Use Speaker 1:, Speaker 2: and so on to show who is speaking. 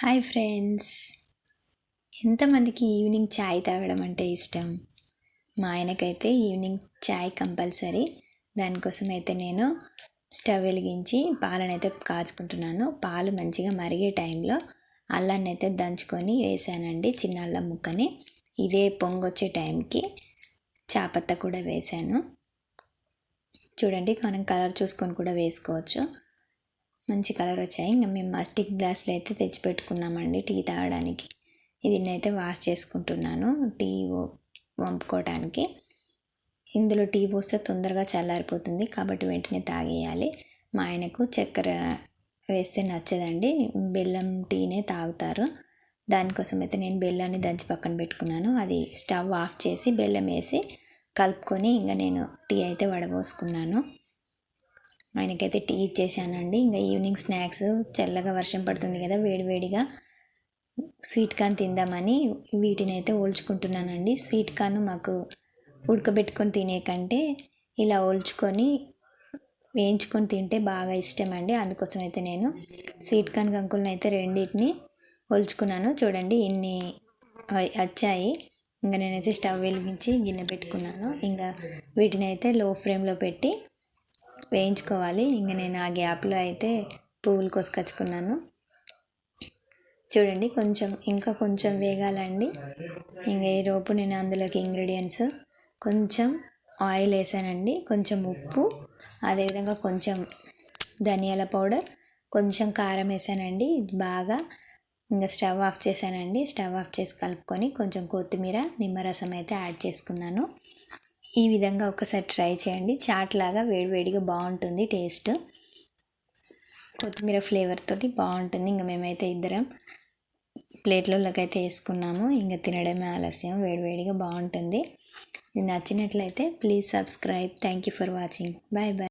Speaker 1: Hi friends. ఎంతమందికి evening ఛాయ్ తాగడం అంటే ఇష్టం? మా ఆయనకైతే ఈవినింగ్ ఛాయ్ కంపల్సరీ. దానికోసం అయితే నేను స్టవ్ వెలిగించి పాలను అయితే కాచుకుంటున్నాను. పాలు మంచిగా మరిగే టైంలో అల్లాన్ని అయితే దంచుకొని వేసానండి చిన్న అల్లం ముక్కని. ఇదే పొంగొచ్చే టైంకి చాపత్త కూడా వేసాను చూడండి మనం కలర్ చూసుకొని కూడా వేసుకోవచ్చు. మంచి కలర్ వచ్చాయి. ఇంకా మేము మస్టిక్ గ్లాసులు అయితే తెచ్చిపెట్టుకున్నామండి టీ తాగడానికి. ఇది నేనైతే వాష్ చేసుకుంటున్నాను టీ వంపుకోవడానికి ఇందులో టీ పోస్తే తొందరగా చల్లారిపోతుంది కాబట్టి వెంటనే తాగేయాలి. మా ఆయనకు చక్కెర వేస్తే నచ్చదండి. బెల్లం టీనే తాగుతారు. దానికోసం అయితే నేను బెల్లాన్ని దంచి పక్కన పెట్టుకున్నాను. అది స్టవ్ ఆఫ్ చేసి బెల్లం వేసి కలుపుకొని ఇంకా నేను టీ అయితే వడబోసుకున్నాను. ఆయనకైతే టీ ఇచ్చేసానండి. ఇంకా ఈవినింగ్ స్నాక్స్ చల్లగా వర్షం పడుతుంది కదా వేడివేడిగా స్వీట్ కార్న్ తిందామని వీటిని అయితే ఓల్చుకుంటున్నానండి స్వీట్ కార్న్ మాకు ఉడకబెట్టుకొని తినే కంటే ఇలా ఓల్చుకొని వేయించుకొని తింటే బాగా ఇష్టం అండి అందుకోసం అయితే నేను స్వీట్ కార్న్ కంకులను అయితే రెండింటిని ఒలుచుకున్నాను. చూడండి ఇన్ని వచ్చాయి. ఇంకా నేనైతే స్టవ్ వెలిగించి గిన్నె పెట్టుకున్నాను. ఇంకా వీటిని అయితే లో ఫ్లేమ్లో పెట్టి వేయించుకోవాలి. ఇంక నేను ఆ గ్యాప్లో అయితే పువ్వులు కోసుకొచ్చుకున్నాను. చూడండి కొంచెం ఇంకా కొంచెం వేగాలండి. ఇంకా ఈరోపు నేను అందులోకి ఇంగ్రీడియంట్స్ కొంచెం ఆయిల్ వేసానండి. కొంచెం ఉప్పు అదేవిధంగా కొంచెం ధనియాల పౌడర్ కొంచెం కారం వేసానండి. బాగా ఇంకా స్టవ్ ఆఫ్ చేశానండి. స్టవ్ ఆఫ్ చేసి కలుపుకొని కొంచెం కొత్తిమీర నిమ్మరసం అయితే యాడ్ చేసుకున్నాను. ఈ విధంగా ఒకసారి ట్రై చేయండి. చాట్ లాగా వేడివేడిగా బాగుంటుంది టేస్ట్. కొత్తిమీర ఫ్లేవర్ తోటి బాగుంటుంది. ఇంకా మేమైతే ఇద్దరం ప్లేట్లలోకి అయితే వేసుకున్నాము. ఇంకా తినడమే ఆలస్యం. వేడివేడిగా బాగుంటుంది. నచ్చినట్లయితే please subscribe. Thank you for watching. Bye bye.